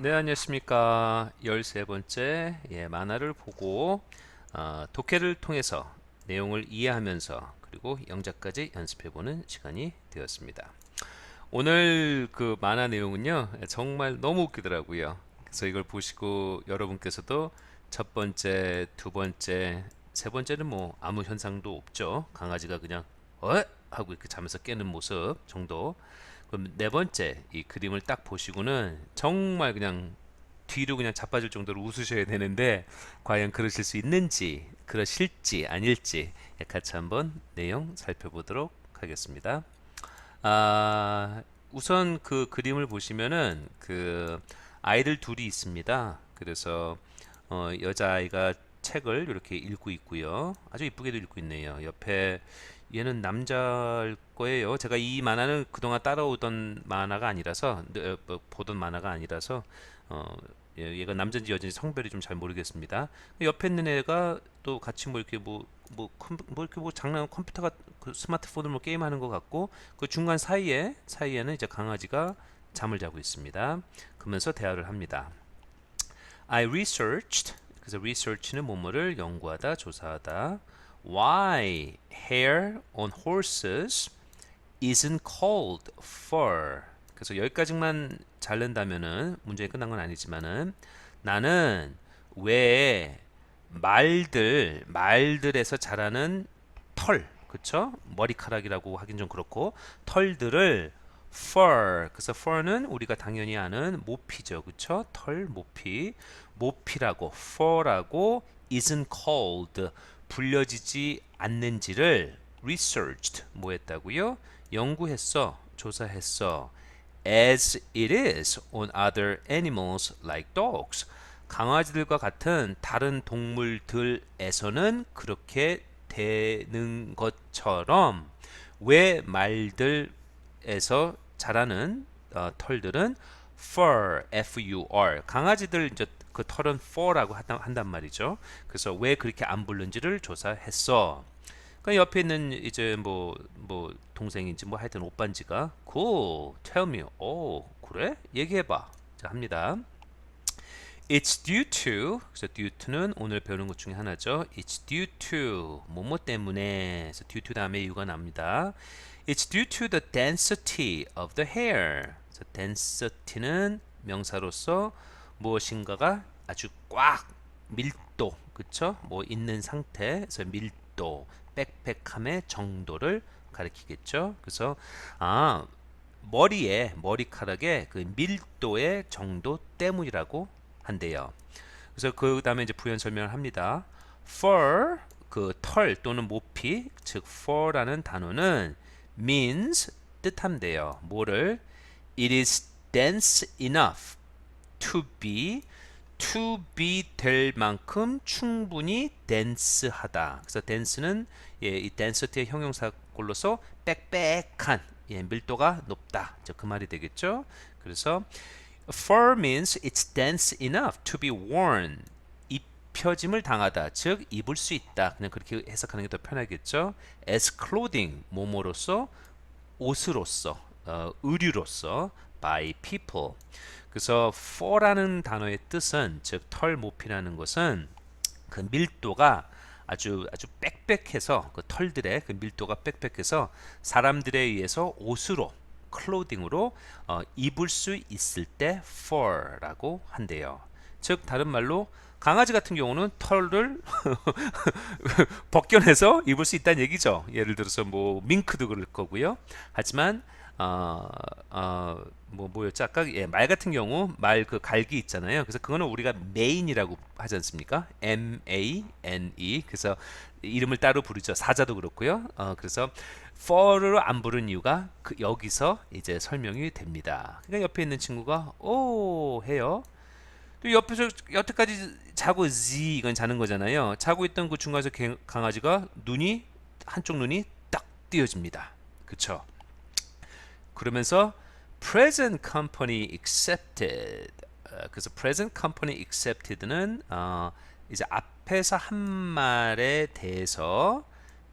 네, 안녕하십니까. 13번째 예, 만화를 보고 어, 독해를 통해서 내용을 이해하면서 그리고 영작까지 연습해보는 시간이 되었습니다. 오늘 그 만화 내용은요, 정말 너무 웃기더라고요. 그래서 이걸 보시고 여러분께서도 첫 번째, 두 번째, 세 번째는 뭐 아무 현상도 없죠. 강아지가 그냥 어? 하고 이렇게 잠에서 깨는 모습 정도. 그럼 네 번째 이 그림을 딱 보시고는 정말 그냥 뒤로 그냥 자빠질 정도로 웃으셔야 되는데 과연 그러실 수 있는지 그러실지 아닐지 같이 한번 내용 살펴보도록 하겠습니다. 아, 우선 그 그림을 보시면은 그 아이들 둘이 있습니다. 그래서 어, 여자아이가 책을 이렇게 읽고 있고요. 아주 이쁘게도 읽고 있네요. 옆에 얘는 남자일 거예요. 제가 이 만화는 그동안 따라오던 만화가 아니라서 네, 뭐, 보던 만화가 아니라서 어, 얘- 얘가 남자인지 여자인지 성별이 좀 잘 모르겠습니다. 옆에 있는 애가 또 같이 뭐 이렇게 뭐 뭐, 컴, 뭐 이렇게 뭐 장난 컴퓨터가 그 스마트폰으로 뭐 게임하는 것 같고 그 중간 사이에 사이에는 이제 강아지가 잠을 자고 있습니다. 그러면서 대화를 합니다. I researched 그래서 research는 뭐뭐를 연구하다 조사하다. Why hair on horses isn't called fur. 그래서 여기까지만 자른다면은 문제가 끝난 건 아니지만은 나는 왜 말들 말들에서 자라는 털 그쵸? 머리카락이라고 하긴 좀 그렇고 털들을 fur. 그래서 fur는 우리가 당연히 아는 모피죠. 그쵸? 털 모피. 모피라고 fur라고 isn't called. 불려지지 않는지를 researched 뭐 했다고요? 연구했어 조사했어. As it is on other animals like dogs. 강아지들과 같은 다른 동물들에서는 그렇게 되는 것처럼 왜 말들 에서 자라는 어, 털들은 fur, f-u-r 강아지들 이제 그 털은 fur라고 한단, 말이죠. 그래서 왜 그렇게 안 부른지를 조사했어. 그 옆에 있는 이제 뭐뭐 동생인지 뭐 하여튼 오빠인지가 cool, tell me, 오 그래? 얘기해봐. 자 합니다. It's due to 그래서 due to는 오늘 배우는 것 중에 하나죠. It's due to 뭐뭐 때문에 그래서 due to 다음에 이유가 납니다. It's due to the density of the hair. 그래서 density는 명사로서 무엇인가가 아주 꽉 밀도 그쵸? 뭐 있는 상태 그래서 밀도 빽빽함의 정도를 가리키겠죠. 그래서 아 머리에 머리카락의 그 밀도의 정도 때문이라고 한대요. 그래서 그 다음에 이제 부연 설명을 합니다. fur 그 털 또는 모피 즉 fur라는 단어는 means 뜻한대요. 뭐를 it is dense enough to be to be 될 만큼 충분히 dense하다. 그래서 dense는 예, 이 density의 형용사꼴로서 빽빽한 예, 밀도가 높다. 그 말이 되겠죠. 그래서 fur means it's dense enough to be worn. 입혀짐을 당하다. 즉 입을 수 있다. 그냥 그렇게 해석하는 게 더 편하겠죠. as clothing 모모로서 옷으로서 어, 의류로서 by people. 그래서 fur라는 단어의 뜻은 즉 털 모피라는 것은 그 밀도가 아주 아주 빽빽해서 그 털들의 그 밀도가 빽빽해서 사람들에 의해서 옷으로 클로딩으로 어, 입을 수 있을 때 fur라고 한대요. 즉 다른 말로 강아지 같은 경우는 털을 벗겨내서 입을 수 있다는 얘기죠. 예를 들어서 뭐 밍크도 그럴 거고요. 하지만 어, 어, 뭐 뭐였죠? 아까 예, 말 같은 경우 말 그 갈기 있잖아요. 그래서 그거는 우리가 메인이라고 하지 않습니까? M A N E. 그래서 이름을 따로 부르죠. 사자도 그렇고요. 어, 그래서 fur를 안 부른 이유가 그 여기서 이제 설명이 됩니다. 그러니까 옆에 있는 친구가 오 해요. 또 옆에서 여태까지 자고 Z 이건 자는 거잖아요. 자고 있던 그 중간에서 개- 강아지가 눈이 한쪽 눈이 딱 띄어집니다. 그쵸? 그러면서 present company accepted 어, 그래서 present company accepted는 어, 이제 앞에서 한 말에 대해서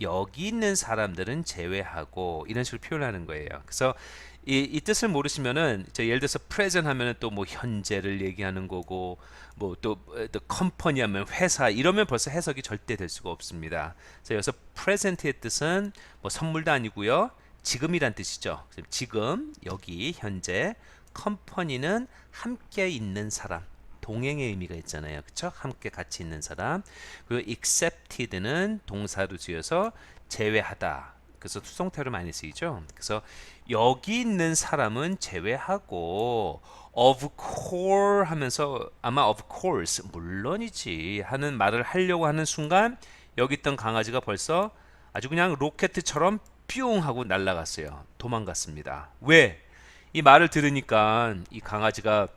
여기 있는 사람들은 제외하고 이런 식으로 표현하는 거예요. 그래서 이, 이 뜻을 모르시면은 저 예를 들어서 present 하면은 또 뭐 현재를 얘기하는 거고 뭐 또 또 컴퍼니 하면 회사 이러면 벌써 해석이 절대 될 수가 없습니다. 그래서 여기서 present의 뜻은 뭐 선물도 아니고요. 지금이란 뜻이죠. 지금 여기 현재 컴퍼니는 함께 있는 사람 동행의 의미가 있잖아요. 그쵸? 함께 같이 있는 사람. 그리고 accepted는 동사로 지어서 제외하다. 그래서 투성태로 많이 쓰이죠. 그래서 여기 있는 사람은 제외하고 of course 하면서 아마 of course 물론이지 하는 말을 하려고 하는 순간 여기 있던 강아지가 벌써 아주 그냥 로켓처럼 뿅 하고 날아갔어요. 도망갔습니다. 왜? 이 말을 들으니까 이 강아지가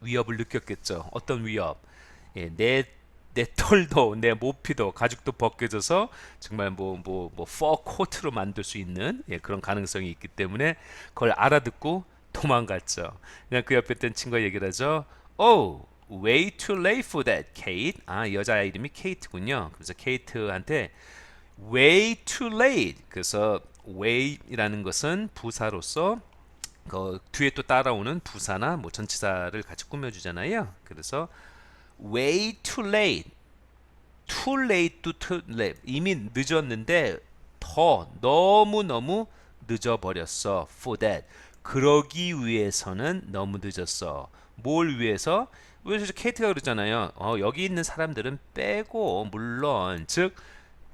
위협을 느꼈겠죠. 어떤 위협? 예, 내, 내 털도 내 모피도 가죽도 벗겨져서 정말 뭐 뭐 뭐 퍼 코트로 만들 수 있는 예, 그런 가능성이 있기 때문에 그걸 알아듣고 도망갔죠. 그냥 그 옆에 있던 친구가 얘기를 하죠. Oh, way too late for that, Kate. 아 여자 이름이 케이트군요. 그래서 케이트한테 way too late. 그래서 way라는 것은 부사로서 그 뒤에 또 따라오는 부사나 뭐 전치사를 같이 꾸며주잖아요. 그래서 way too late, too late to too late 이미 늦었는데 더 너무 너무 늦어 버렸어. for that 그러기 위해서는 너무 늦었어. 뭘 위해서? 왜 케이트가 그러잖아요. 어, 여기 있는 사람들은 빼고 물론 즉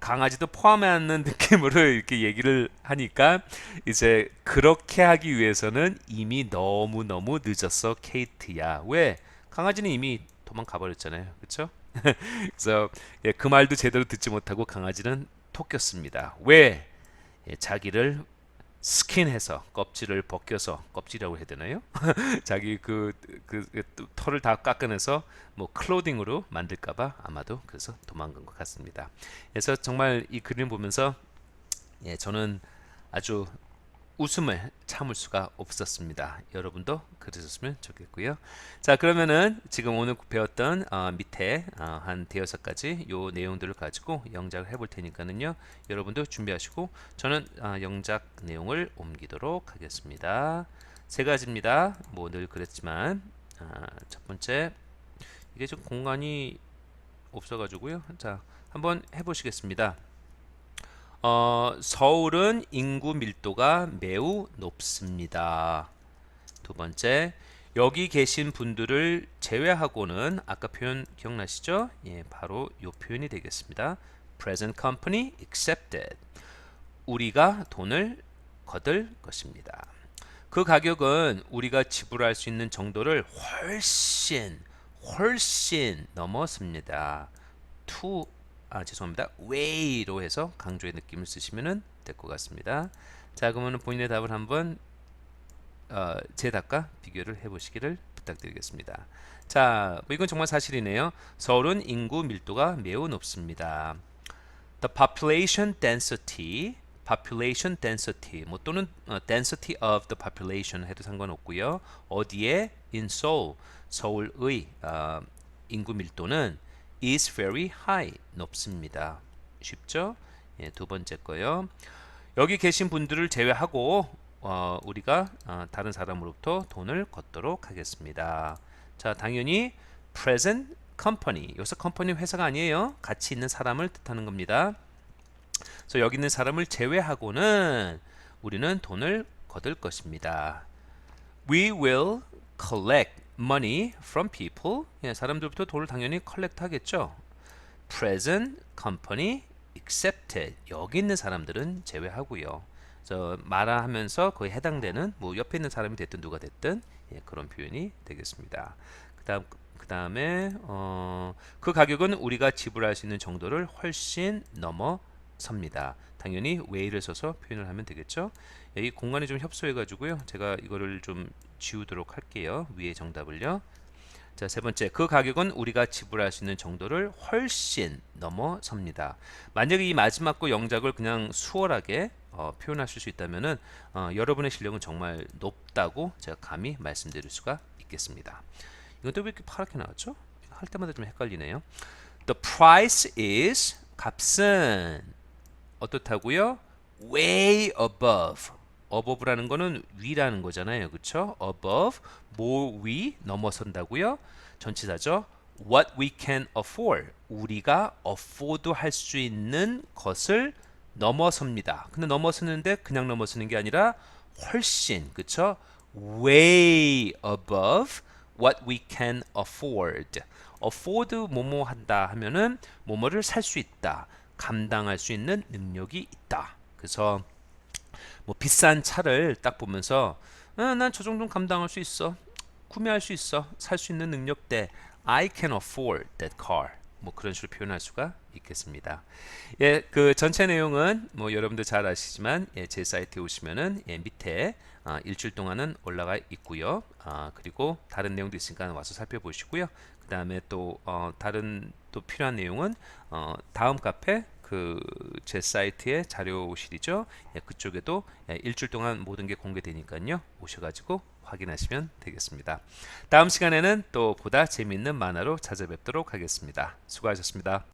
강아지도 포함하는 느낌으로 이렇게 얘기를 하니까 이제 그렇게 하기 위해서는 이미 너무 너무 늦었어 케이트야. 왜? 강아지는 이미 도망가 버렸잖아요. 그렇죠? 그래서 예, 그 말도 제대로 듣지 못하고 강아지는 토꼈습니다. 왜? 예, 자기를 스킨해서 껍질을 벗겨서 껍질이라고 해야 되나요? 자기 그, 그, 그 털을 다 깎아내서 뭐 클로딩으로 만들까봐 아마도 그래서 도망간 것 같습니다. 그래서 정말 이 그림 보면서 예, 저는 아주 웃음을 참을 수가 없었습니다. 여러분도 그러셨으면 좋겠고요. 자 그러면은 지금 오늘 배웠던 어, 밑에 어, 한 대여섯 가지 요 내용들을 가지고 영작을 해볼 테니까는요. 여러분도 준비하시고 저는 어, 영작 내용을 옮기도록 하겠습니다. 세 가지입니다. 뭐 늘 그랬지만 아, 첫 번째 이게 좀 공간이 없어가지고요. 자 한번 해보시겠습니다. 어, 서울은 인구 밀도가 매우 높습니다. 두 번째, 여기 계신 분들을 제외하고는 아까 표현 기억나시죠? 예, 바로 이 표현이 되겠습니다. Present company accepted. 우리가 돈을 거둘 것입니다. 그 가격은 우리가 지불할 수 있는 정도를 훨씬 훨씬 넘었습니다. to 아 죄송합니다. way로 해서 강조의 느낌을 쓰시면 될 것 같습니다. 자 그러면 본인의 답을 한번 어, 제 답과 비교를 해보시기를 부탁드리겠습니다. 자, 뭐 이건 정말 사실이네요. 서울은 인구 밀도가 매우 높습니다. The population density, population density, 뭐 또는 어, density of the population 해도 상관없고요. 어디에? In Seoul, 서울의 어, 인구 밀도는 is very high 높습니다. 쉽죠? 예, 두 번째 거요. 여기 계신 분들을 제외하고 어, 우리가 어, 다른 사람으로부터 돈을 걷도록 하겠습니다. 자, 당연히 present company. 여기서 company 회사가 아니에요. 같이 있는 사람을 뜻하는 겁니다. 그래서 여기 있는 사람을 제외하고는 우리는 돈을 거둘 것입니다. We will collect money from people. 예, 사람들부터 돈을 당연히 collect 하겠죠. present company accepted. 여기 있는 사람들은 제외하고요. 저 말하면서 거의 해당되는 뭐 옆에 있는 사람이 됐든 누가 됐든 예, 그런 표현이 되겠습니다. 그다음 그 다음에 어, 그 가격은 우리가 지불할 수 있는 정도를 훨씬 넘어 섭니다. 당연히 way를 써서 표현을 하면 되겠죠. 여기 공간이 좀 협소해 가지고요. 제가 이거를 좀 지우도록 할게요. 위에 정답을요. 자, 세 번째. 그 가격은 우리가 지불할 수 있는 정도를 훨씬 넘어섭니다. 만약에 이 마지막 거 영작을 그냥 수월하게 어, 표현하실 수 있다면은 어, 여러분의 실력은 정말 높다고 제가 감히 말씀드릴 수가 있겠습니다. 이것도 왜 이렇게 파랗게 나왔죠? 할 때마다 좀 헷갈리네요. The price is 값은 어떻다고요? Way above above라는 거는 위라는 거잖아요. 그쵸? above, 뭐 위, 넘어선다고요? 전치사죠. what we can afford. 우리가 afford 할 수 있는 것을 넘어섭니다. 근데 넘어서는데 그냥 넘어서는 게 아니라 훨씬, 그쵸? way above what we can afford. afford 뭐뭐 한다 하면은 뭐뭐를 살 수 있다. 감당할 수 있는 능력이 있다. 그래서 뭐 비싼 차를 딱 보면서 아, 난저 정도는 감당할 수 있어. 구매할 수 있어. 살 수 있는 능력대. I can afford that car. 뭐 그런 식으로 표현할 수가 있겠습니다. 예, 그 전체 내용은 뭐 여러분들 잘 아시지만 예, 제 사이트에 오시면은 예, 밑에 아, 일주일 동안은 올라가 있고요. 아, 그리고 다른 내용도 있으니까 와서 살펴보시고요. 그 다음에 또 어, 다른 또 필요한 내용은 어, 다음 카페 그 제 사이트의 자료실이죠. 예, 그쪽에도 예, 일주일 동안 모든 게 공개되니까요. 오셔가지고 확인하시면 되겠습니다. 다음 시간에는 또 보다 재미있는 만화로 찾아뵙도록 하겠습니다. 수고하셨습니다.